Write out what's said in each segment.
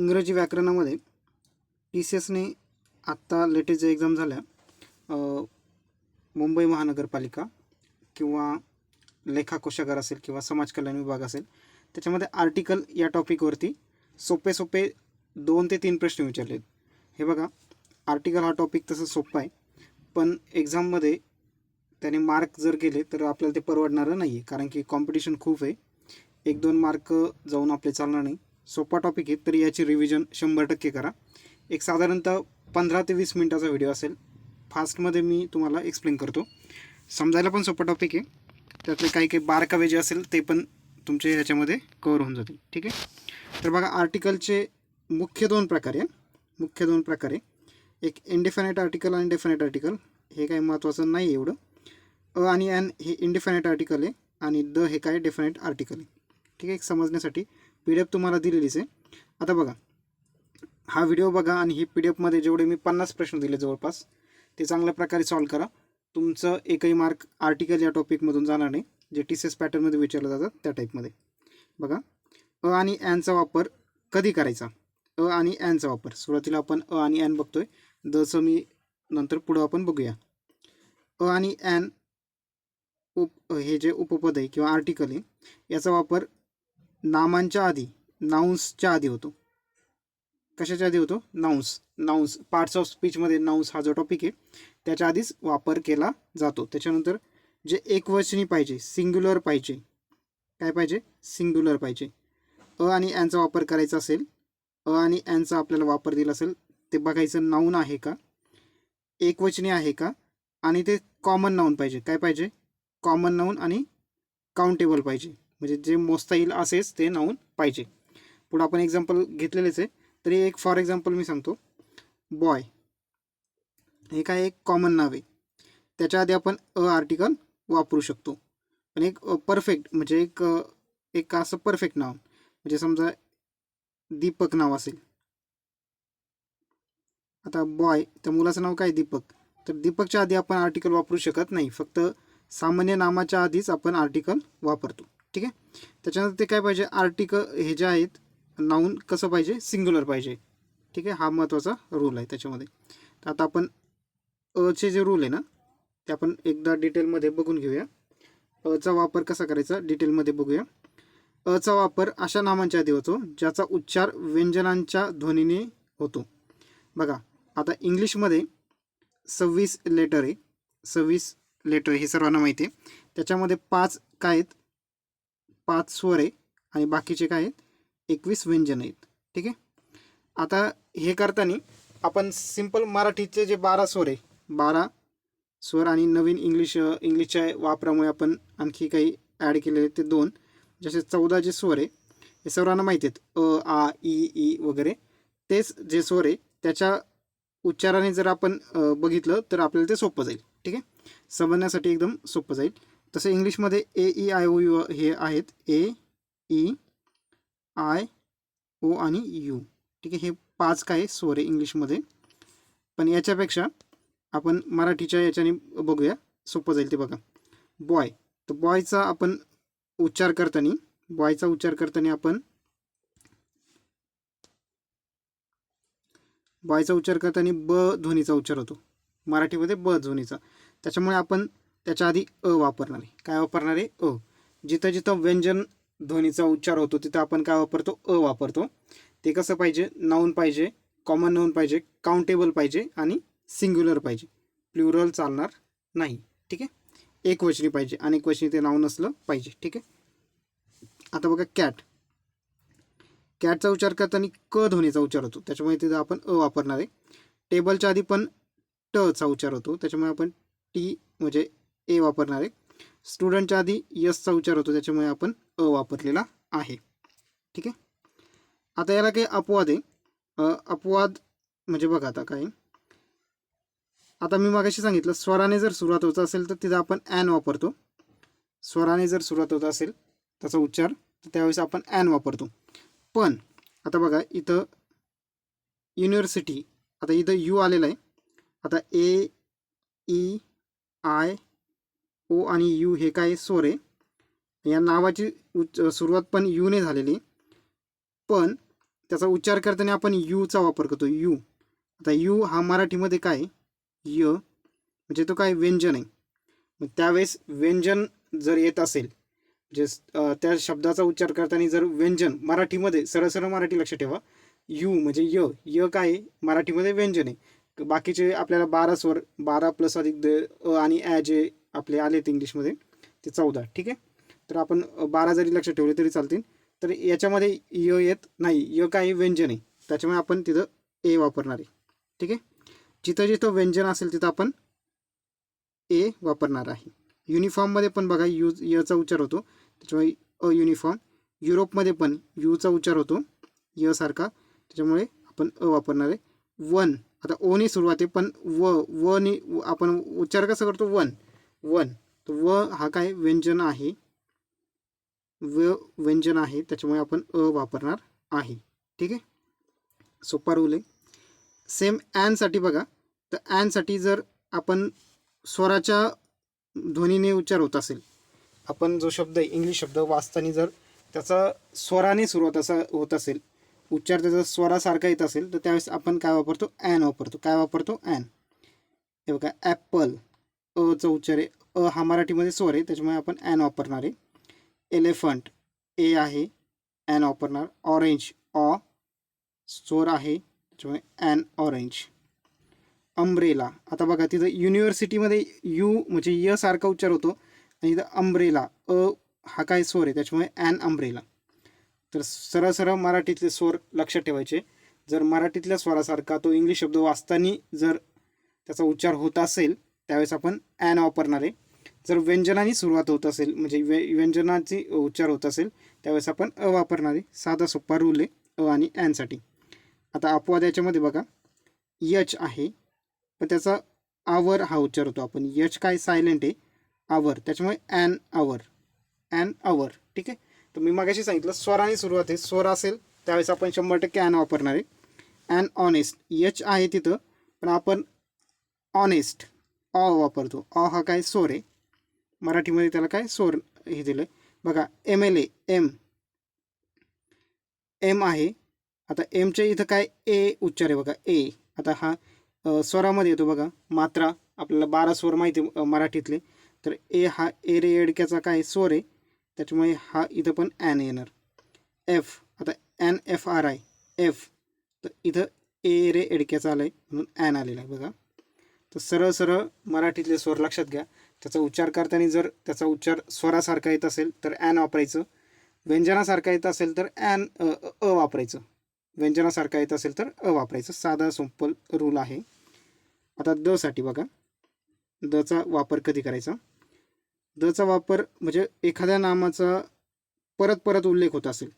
इंग्रजी व्याकरणामध्ये T C एसने आत्ता लेटेस्ट ज्या एक्झाम झाल्या मुंबई महानगरपालिका किंवा लेखा कोशागार असेल किंवा समाज कल्याण विभाग असेल त्याच्यामध्ये आर्टिकल या टॉपिकवरती सोपे सोपे दोन ते तीन प्रश्न विचारले आहेत हे बघा आर्टिकल हा टॉपिक तसं सोपा आहे पण एक्झाममध्ये त्याने मार्क जर गेले तर आपल्याला ते परवडणारं नाही आहे कारण की कॉम्पिटिशन खूप आहे. एक दोन मार्क जाऊन आपले चालणार नाही. सोपा टॉपिक आहे तरी याची रिव्हिजन शंभर टक्के करा. एक साधारणतः पंधरा ते वीस मिनटाचा व्हिडिओ असेल. फास्टमध्ये मी तुम्हाला एक्सप्लेन करतो. समजायला पण सोपा टॉपिक आहे. त्यातले काही काही बारकावे जे असेल ते पण तुमचे याच्यामध्ये कवर होऊन जातील. ठीक आहे? तर बघा आर्टिकलचे मुख्य दोन प्रकार आहे. मुख्य दोन प्रकार आहे. एक इंडिफायनाईट आर्टिकल आणि डेफिनेट आर्टिकल हे काही महत्त्वाचं नाही आहे एवढं. अ आणि ॲन हे इंडिफायनाईट आर्टिकल आहे आणि द हे काय? डेफिनेट आर्टिकल आहे. ठीक आहे? एक समजण्यासाठी पी डी एफ तुम्हाला दिलेलीच आहे. आता बघा हा व्हिडिओ बघा आणि ही पी डी एफमध्ये जेवढे मी पन्नास प्रश्न दिले जवळपास ते चांगल्या प्रकारे सॉल्व करा. तुमचं एकही मार्क आर्टिकल या टॉपिकमधून जाणार नाही जे टी सी एस पॅटर्नमध्ये विचारलं जातात त्या टाईपमध्ये बघा अ आणि ॲनचा वापर कधी करायचा? अ आणि ॲनचा वापर. सुरुवातीला आपण अ आणि ॲन बघतोय. जसं मी नंतर पुढं आपण बघूया. अ आणि ॲन उप हे जे उपपद आहे किंवा आर्टिकल आहे याचा वापर नामांच्या आधी नाउन्सच्या आधी होतो. कशाच्या आधी होतो? नाउन्स नाउन्स पार्ट्स ऑफ स्पीचमध्ये नाउन्स हा जो टॉपिक आहे त्याच्या आधीच वापर केला जातो. त्याच्यानंतर जे एकवचनी पाहिजे सिंग्युलर पाहिजे काय पाहिजे? सिंग्युलर पाहिजे. अ आणि ॲनचा वापर करायचा असेल अ आणि ॲनचा आपल्याला वापर दिला असेल ते बघायचं नाऊन आहे का? एकवचनी आहे का? आणि ते कॉमन नाऊन पाहिजे. काय पाहिजे? कॉमन नाऊन आणि काउंटेबल पाहिजे. म्हणजे जे मोजता येईल असेच ते नाऊन पाहिजे. पुढं आपण एक्झाम्पल घेतलेलेच आहे. तरी एक फॉर एक्झाम्पल मी सांगतो. बॉय हे काय एक कॉमन नाव आहे. त्याच्या आधी आपण अ आर्टिकल वापरू शकतो. पण एक परफेक्ट म्हणजे एक एक असं परफेक्ट नाव. म्हणजे समजा दीपक नाव असेल. आता बॉय त्या मुलाचं नाव काय दीपक? तर दीपकच्या आधी आपण आर्टिकल वापरू शकत नाही. फक्त सामान्य नामाच्या आधीच आपण आर्टिकल वापरतो. ठीक आहे? त्याच्यानंतर ते काय पाहिजे? आर्टिकल हे जे आहेत नाऊन कसं पाहिजे? सिंग्युलर पाहिजे. ठीक आहे? हा महत्त्वाचा रूल आहे त्याच्यामध्ये. तर आता आपण अचे जे रूल आहे ना ते आपण एकदा डिटेलमध्ये बघून घेऊया. अचा वापर कसा करायचा? डिटेलमध्ये बघूया. अचा वापर अशा नामांच्या आधी होतो ज्याचा उच्चार व्यंजनांच्या ध्वनीने होतो. बघा आता इंग्लिशमध्ये सव्वीस लेटर आहे. सव्वीस लेटर हे सर्वांना माहिती आहे. त्याच्यामध्ये पाच काय आहेत? पाच स्वर आहे आणि बाकीचे काय आहेत? एकवीस व्यंजन आहेत. ठीक आहे? आता हे करताना आपण सिंपल मराठीचे जे बारा स्वर आहे बारा स्वर आणि नवीन इंग्लिश इंग्लिशच्या वापरामुळे आपण आणखी काही ॲड केलेले ते दोन. जसे चौदा जे स्वर आहे हे सर्वांना माहिती आहेत. अ आ ई ई वगैरे. तेच जे स्वर आहे त्याच्या उच्चाराने जर आपण बघितलं तर आपल्याला ते सोपं जाईल. ठीक आहे? समजण्यासाठी एकदम सोपं जाईल. तसे इंग्लिशमध्ये A E I O U हे आहेत. ए ई आय ओ आणि यू. ठीक आहे हे पाच काय स्वर आहे इंग्लिशमध्ये. पण याच्यापेक्षा आपण मराठीच्या याच्याने बघूया. सोपं जाईल ते बघा. बॉय. तर बॉयचा आपण उच्चार करताना बॉयचा उच्चार करताना आपण बॉयचा उच्चार करताना ब ध्वनीचा उच्चार होतो. मराठीमध्ये ब ध्वनीचा. त्याच्यामुळे आपण त्याच्या आधी अ वापरणार आहे. काय वापरणार आहे? अ. जिथं जिथं व्यंजन ध्वनीचा उच्चार होतो तिथं आपण काय वापरतो? अ वापरतो. ते कसं पाहिजे? नाऊन पाहिजे कॉमन नाऊन पाहिजे काउंटेबल पाहिजे आणि सिंग्युलर पाहिजे. प्लुरल चालणार नाही. ठीक आहे? एक वचनी पाहिजे अनेक वचनी ते नाव नसलं पाहिजे. ठीक आहे? आता बघा कॅट कॅटचा उच्चार करताना क ध्वनीचा उच्चार होतो. त्याच्यामुळे तिथं आपण अ वापरणार आहे. टेबलच्या आधी पण टचा उच्चार होतो. त्याच्यामुळे आपण टी म्हणजे ए वापरणार आहे. स्टुडंटच्या आधी यसचा उच्चार होतो त्याच्यामुळे आपण अ वापरलेला आहे. ठीक आहे? आता याला काही अपवाद आहे. अपवाद म्हणजे बघा आता काय आता मी मागाशी सांगितलं स्वराने जर सुरुवात होत असेल तर तिथं आपण ॲन वापरतो. स्वराने जर सुरुवात होत असेल त्याचा उच्चार तर त्यावेळेस आपण ॲन वापरतो. पण आता बघा इथं युनिव्हर्सिटी आता इथं यू आलेलं आहे. आता ए ई आय ओ आणि यू हे काय स्वर आहे? या नावाची उच्च सुरुवात पण यूने झालेली. आहे. पण त्याचा उच्चार करताना आपण यूचा वापर करतो यू. आता यू हा मराठीमध्ये काय? य. म्हणजे तो काय? व्यंजन आहे. मग त्यावेळेस व्यंजन जर येत असेल म्हणजे त्या शब्दाचा उच्चार करताना जर व्यंजन मराठीमध्ये सरळ सरळ मराठी लक्ष ठेवा. यू म्हणजे य. य काय? मराठीमध्ये व्यंजन आहे. बाकीचे आपल्याला बारा स्वर बारा प्लस अधिक द अ आणि ॲ जे आपले आलेत इंग्लिशमध्ये ते चौदा ठीक आहे? तर आपण बारा जरी लक्षात ठेवले तरी चालतील. तर याच्यामध्ये य येत नाही य काय आहे? व्यंजन आहे. त्याच्यामुळे आपण तिथं ए वापरणार आहे ठीक आहे? जिथं जिथं व्यंजन असेल तिथं आपण ए वापरणार आहे. युनिफॉर्ममध्ये पण बघा यू यचा उच्चार होतो. त्याच्यामुळे अ युनिफॉर्म. युरोपमध्ये पण यूचा उच्चार होतो य सारखा त्याच्यामुळे आपण अ वापरणार आहे. वन. आता ओने सुरुवात आहे पण व वनी आपण उच्चार कसा करतो? वन. वन. तर व हा काय व्यंजन आहे? व व्यंजन आहे त्याच्यामुळे आपण अ वापरणार आहे. ठीक आहे? सोपा रूल आहे. सेम ॲनसाठी बघा. तर ॲनसाठी जर आपण स्वराच्या ध्वनीने उच्चार होत असेल आपण जो शब्द आहे इंग्लिश शब्द वाचताना जर त्याचा स्वराने सुरुवात असा होत असेल उच्चार त्याचा स्वरासारखा येत असेल तर त्यावेळेस आपण काय वापरतो? ॲन वापरतो. काय वापरतो? ॲन हे बघा ॲपल अचा उच्चार आहे. अ हा मराठीमध्ये स्वर आहे त्याच्यामुळे आपण ॲन वापरणार आहे. एलिफंट ए आहे ॲन वापरणार. ऑरेंज ऑ स्वर आहे त्याच्यामुळे ॲन ऑरेंज अम्ब्रेला आता बघा तिथं युनिव्हर्सिटीमध्ये यू म्हणजे य सारखा उच्चार होतो. आणि इथं अम्ब्रेला अ हा काय स्वर आहे त्याच्यामुळे ॲन अम्ब्रेला तर सरळ सरळ मराठीतले स्वर लक्षात ठेवायचे. जर मराठीतल्या स्वरासारखा तो इंग्लिश शब्द वाचताना जर त्याचा उच्चार होत असेल त्यावेळेस आपण ॲन वापरणार आहे. जर व्यंजनाने सुरुवात होत असेल म्हणजे व्य व्यंजनाची उच्चार होत असेल त्यावेळेस आपण अ वापरणार आहे. साधा सोप्पा रूल आहे अ आणि ॲनसाठी आता अपवाद याच्यामध्ये बघा. यच आहे पण त्याचा आवर हा उच्चार होतो आपण. यच काय सायलेंट आहे? आवर. त्याच्यामुळे ॲन आवर ॲन आवर ठीक आहे? तर मी मागाशी सांगितलं स्वराने सुरुवात आहे. स्वर असेल त्यावेळेस आपण शंभर टक्के ॲन वापरणार आहे. ॲन ऑनेस्ट यच आहे तिथं पण आपण ऑनेस्ट ऑ वापरतो. ऑ हा काय सोर आहे? मराठीमध्ये त्याला काय स्वर हे दिलं आहे बघा M L A M M आहे. आता एमच्या इथं काय ए उच्चार आहे बघा ए आता हा स्वरामध्ये येतो बघा मात्रा. आपल्याला बारा स्वर माहिती आहे, मराठीतले. तर ए हा ए रे एडक्याचा काय स्वर आहे? त्याच्यामुळे हा इथं पण ॲन येणार. एफ आता N F R I F तर इथं ए रे एडक्याचा आलं आहे म्हणून ॲन आलेला आहे बघा. तर सरळ सरळ मराठीतले स्वर लक्षात घ्या. त्याचा उच्चार करताना जर त्याचा उच्चार स्वरासारखा येत असेल तर ॲन वापरायचं. व्यंजनासारखा येत असेल तर ॲन अ अ- वापरायचं. व्यंजनासारखा येत असेल तर अ वापरायचं. साधा सोपल रूल आहे. आता द साठी बघा. दचा वापर कधी करायचा? दचा वापर म्हणजे एखाद्या नामाचा परत परत उल्लेख होत असेल.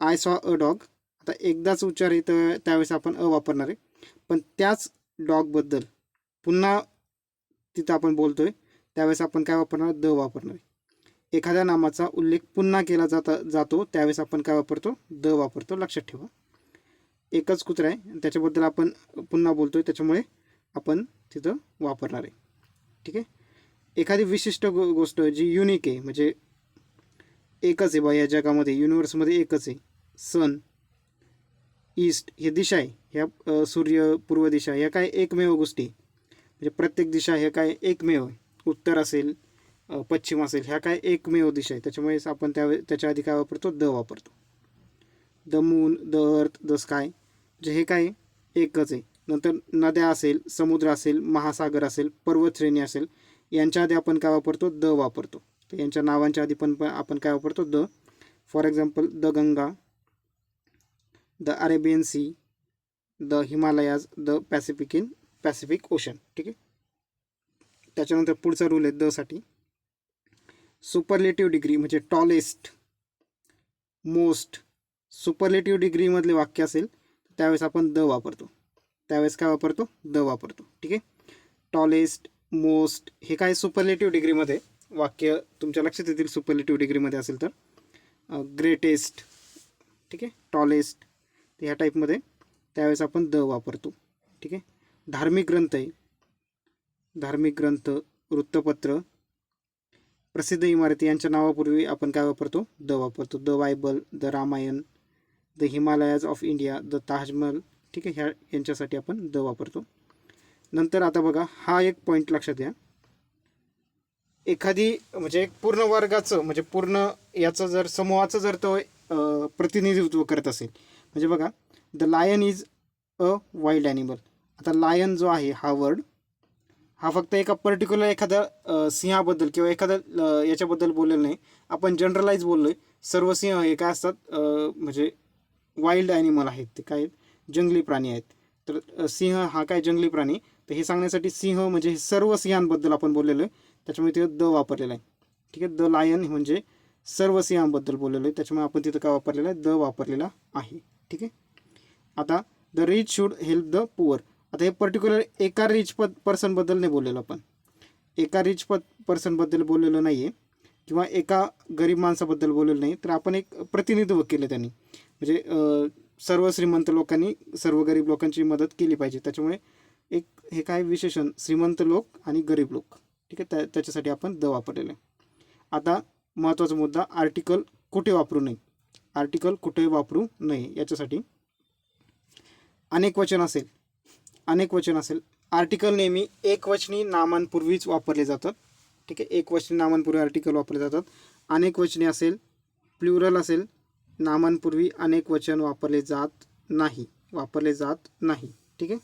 आय सॉ अ डॉग आता एकदाच उच्चार येतं त्यावेळेस आपण अ वापरणार आहे. पण त्याच डॉगबद्दल पुन्हा तिथं आपण बोलतो आहे त्यावेळेस आपण काय वापरणार? द वापरणार. आहे एखाद्या नामाचा उल्लेख पुन्हा केला जाता जातो त्यावेळेस आपण काय वापरतो? द वापरतो. लक्षात ठेवा. एकच कुत्रा आहे त्याच्याबद्दल आपण पुन्हा बोलतो आहे त्याच्यामुळे आपण तिथं वापरणार आहे. ठीक आहे? एखादी विशिष्ट गो गोष्ट जी युनिक आहे म्हणजे एकच आहे बा या जगामध्ये युनिवर्समध्ये एकच आहे. सन ईस्ट हे दिशा आहे. ह्या सूर्य पूर्व दिशा ह्या काय एकमेव गोष्टी आहे. म्हणजे प्रत्येक दिशा हे काय एकमेव आहे. उत्तर असेल पश्चिम असेल ह्या काय एकमेव दिशा आहे. त्याच्यामुळेच आपण त्या त्याच्या आधी काय वापरतो द वापरतो. The moon the earth the sky जे हे काय एकच आहे. नंतर नद्या असेल समुद्र असेल महासागर असेल पर्वतश्रेणी असेल यांच्या आधी आपण काय वापरतो? द वापरतो. तर यांच्या नावांच्या आधी पण पण आपण काय वापरतो? The. For example the Ganga the Arabian sea the Himalayas the Pacific in Pacific ocean ठीक आहे? त्याच्यानंतर पुढचा रूल आहे दसाठी. सुपरलेटिव्ह डिग्री म्हणजे टॉलेस्ट मोस्ट सुपरलेटिव्ह डिग्रीमधले वाक्य असेल त्यावेळेस आपण द वापरतो. त्यावेळेस काय वापरतो? द वापरतो ठीक आहे? टॉलेस्ट मोस्ट हे काय सुपरलेटिव्ह डिग्रीमध्ये वाक्य तुमच्या लक्षात येतील सुपरलेटिव्ह डिग्रीमध्ये असेल तर. ग्रेटेस्ट ठीक आहे? टॉलेस्ट ह्या टाईपमध्ये त्यावेळेस आपण द वापरतो ठीक आहे? धार्मिक ग्रंथ आहे. धार्मिक ग्रंथ वृत्तपत्र प्रसिद्ध इमारती यांच्या नावापूर्वी आपण काय वापरतो? द वापरतो. The Bible the Ramayan the Himalayas of India the Taj Mahal. ठीक आहे ह्या यांच्यासाठी आपण द वापरतो. नंतर आता बघा हा एक पॉईंट लक्षात घ्या. एखादी म्हणजे एक पूर्ण वर्गाचं म्हणजे पूर्ण याचं जर समूहाचं जर तो प्रतिनिधित्व करत असेल. म्हणजे बघा the lion is a wild animal. आता लायन जो आहे हा वर्ड हा फक्त एका पर्टिक्युलर एखाद्या सिंहाबद्दल किंवा एखाद्या याच्याबद्दल बोललेलं नाही. आपण जनरलाइज बोललोय. सर्व सिंह हे काय असतात? म्हणजे वाईल्ड ॲनिमल आहेत. ते काय जंगली प्राणी आहेत. तर सिंह हा काय जंगली प्राणी? तर हे सांगण्यासाठी सिंह म्हणजे हे सर्व सिंहांबद्दल आपण बोललेलो आहे. त्याच्यामुळे तिथं द वापरलेलं आहे. ठीक आहे? द लायन म्हणजे सर्व सिंहांबद्दल बोललेलो आहे. त्याच्यामुळे आपण तिथं काय वापरलेलं आहे? द वापरलेला आहे. ठीक आहे? आता the rich should help the poor आता हे पर्टिक्युलर एका रिच प पर्सनबद्दल नाही बोललेलो आपण. एका रिच प पर्सनबद्दल बोललेलो नाही आहे किंवा एका गरीब माणसाबद्दल बोललेलं नाही. तर आपण एक प्रतिनिधित्व केलं त्यांनी. म्हणजे सर्व श्रीमंत लोकांनी सर्व गरीब लोकांची मदत केली पाहिजे. त्याच्यामुळे एक हे काय विशेषण? श्रीमंत लोक आणि गरीब लोक. ठीक आहे? त्या त्याच्यासाठी आपण द वापरलेलं आहे. आता महत्त्वाचा मुद्दा आर्टिकल कुठे वापरू नये? आर्टिकल कुठे वापरू नये? याच्यासाठी अनेक वचन असेल. अनेक वचन असेल. आर्टिकल नेहमी एकवचनी नामांपूर्वीच वापरले जातात. ठीक आहे? एकवचनी नामांपूर्वी आर्टिकल वापरले जातात. अनेक वचने असेल प्लुरल असेल नामांपूर्वी अनेक वचन वापरले जात नाही. वापरले जात नाही. ठीक आहे?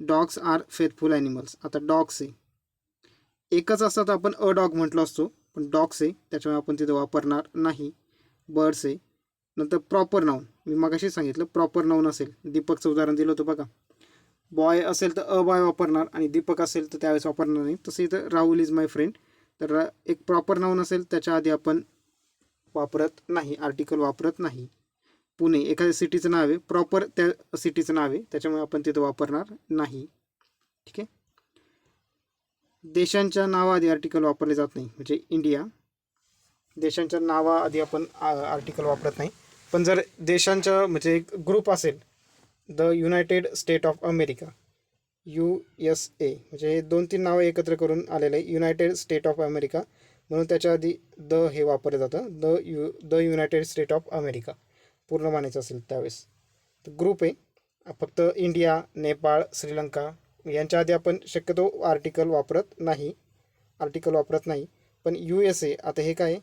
डॉग्स आर फेथफुल ॲनिमल्स आता डॉग्स आहे. एकच असतात आपण अ डॉग म्हटलो असतो. पण डॉग्स आहे त्याच्यामुळे आपण तिथं वापरणार नाही. बर्ड्स आहे. नंतर प्रॉपर नाऊन मी मगाशी सांगितलं प्रॉपर नाऊन असेल. दीपकचं उदाहरण दिलं होतं बघा. बॉय असेल तर अ बॉय वापरणार आणि दीपक असेल तर त्यावेळेस वापरणार नाही. तसे इथं राहुल इज माय फ्रेंड तर एक प्रॉपर नाऊन असेल त्याच्या आधी आपण वापरत नाही आर्टिकल वापरत नाही. पुणे एखाद्या सिटीचं नाव आहे प्रॉपर त्या सिटीचं नाव आहे त्याच्यामुळे आपण तिथं वापरणार नाही. ठीक आहे? देशांच्या नावाआधी आर्टिकल वापरले जात नाही म्हणजे इंडिया देशांच्या नावाआधी आपण आर्टिकल वापरत नाही. पण जर देशांच्या म्हणजे एक ग्रुप असेल the United State of America U S A. म्हणजे हे दोन तीन नावं एकत्र करून आलेले युनायटेड स्टेट ऑफ अमेरिका. म्हणून त्याच्या आधी द हे वापरलं जातं the U the United State of America. पूर्ण मानायचं असेल त्यावेळेस. तर ग्रुप आहे फक्त इंडिया नेपाळ श्रीलंका यांच्या आधी आपण शक्यतो आर्टिकल वापरत नाही आर्टिकल वापरत नाही. पण यू एस ए आता हे काय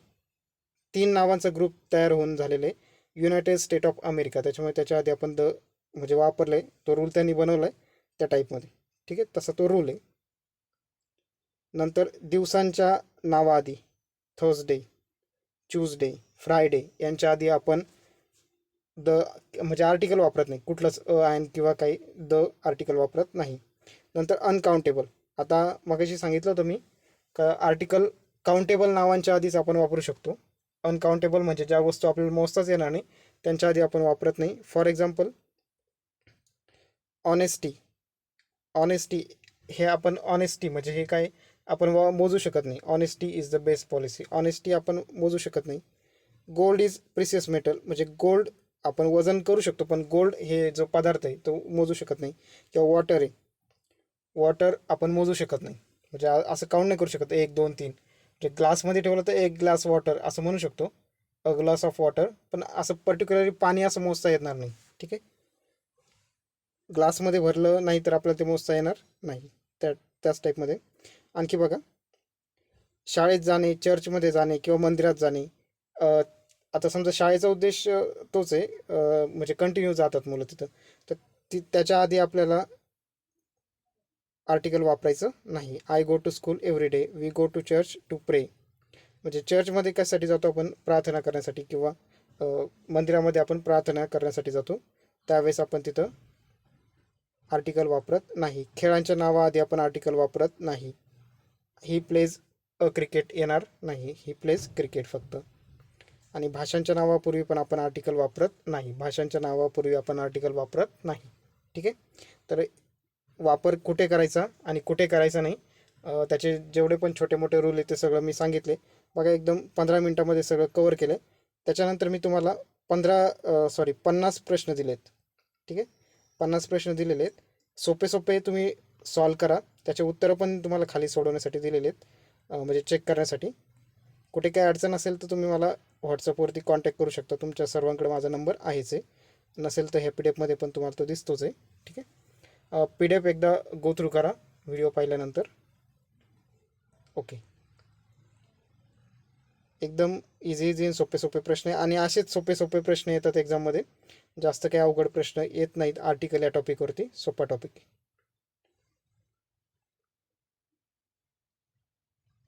तीन नावांचा ग्रुप तयार होऊन झालेलं आहे युनायटेड स्टेट ऑफ अमेरिका. त्याच्यामुळे त्याच्या आधी आपण द म्हणजे वापरलं आहे तो रूल त्यांनी बनवला आहे त्या टाईपमध्ये ठीक आहे? तसा तो रूल आहे. नंतर दिवसांच्या नावाआधी थर्सडे ट्यूजडे फ्रायडे यांच्या आधी आपण द म्हणजे आर्टिकल वापरत नाही. कुठलंच अ आयन किंवा काही द आर्टिकल वापरत नाही. नंतर अनकाउंटेबल आता मगाशी सांगितलं होतं मी का आर्टिकल काउंटेबल नावांच्या आधीच आपण वापरू शकतो. अनकाउंटेबल म्हणजे ज्या वस्तू आपल्याला मोजताच येणार नाही त्यांच्या आधी आपण वापरत नाही. फॉर एक्झाम्पल ऑनेस्टी ऑनेस्टी हे आपण ऑनेस्टी म्हणजे हे काय? आपण मोजू शकत नाही. Honesty is the best policy honesty आपण मोजू शकत नाही. गोल्ड इज प्रिसियस मेटल म्हणजे गोल्ड आपण वजन करू शकतो पण गोल्ड हे जो पदार्थ आहे तो मोजू शकत नाही. किंवा वॉटर आहे. वॉटर आपण मोजू शकत नाही. म्हणजे असं काउंट नाही करू शकत. एक दोन तीन. म्हणजे ग्लासमध्ये ठेवलं तर एक ग्लास वॉटर असं म्हणू शकतो. अ ग्लास ऑफ वॉटर पण असं पर्टिक्युलरली पाणी असं मोजता येणार नाही. ठीक आहे? ग्लासमध्ये भरलं नाही तर आपल्याला ते मोजता येणार नाही. त्या त्याच टाईपमध्ये आणखी बघा. शाळेत जाणे चर्चमध्ये जाणे किंवा मंदिरात जाणे आता समजा शाळेचा उद्देश तोच आहे. म्हणजे कंटिन्यू जातात मुलं तिथं. तर ती त्याच्या आधी आपल्याला आर्टिकल वापरायचं नाही. I go to school every day we go to church to pray म्हणजे चर्चमध्ये कशासाठी जातो आपण? प्रार्थना करण्यासाठी किंवा मंदिरामध्ये आपण प्रार्थना करण्यासाठी जातो. त्यावेळेस आपण तिथं आर्टिकल वापरत नाही. खेळांच्या नावाआधी आपण आर्टिकल वापरत नाही. ही प्लेज अ क्रिकेट येणार नाही. ही प्लेज क्रिकेट फक्त. आणि भाषांच्या नावापूर्वी पण आपण आर्टिकल वापरत नाही. भाषांच्या नावापूर्वी आपण आर्टिकल वापरत नाही. ठीक आहे? तर वापर कुठे करायचा आणि कुठे करायचा नाही त्याचे जेवढे पण छोटे मोठे रूल आहेत ते सगळं मी सांगितले. बघा एकदम पंधरा मिनटामध्ये सगळं कवर केलं. त्याच्यानंतर मी तुम्हाला पंधरा सॉरी पन्नास प्रश्न दिलेत. ठीक आहे? पन्नास प्रश्न दिलेले आहेत. सोपे सोपे तुम्ही सॉल्व करा. त्याचे उत्तरं पण तुम्हाला खाली सोडवण्यासाठी दिलेले आहेत. म्हणजे चेक करण्यासाठी. कुठे काय अडचण असेल तर तुम्ही मला व्हॉट्सअपवरती कॉन्टॅक्ट करू शकता. तुमच्या सर्वांकडे माझा नंबर आहेच आहे. नसेल तर ह्या पी डी एफमध्ये पण तुम्हाला तो दिसतोच आहे. ठीक आहे? पी डी एफ एकदा गो थ्रू करा. व्हिडिओ पाहिल्यानंतर. ओके एकदम इझी इझी सोपे सोपे प्रश्न आहे. आणि असेच सोपे सोपे प्रश्न येतात एक्झाममध्ये जास्त काही अवघड प्रश्न येत नाहीत आर्टिकल या टॉपिकवरती सोपा टॉपिक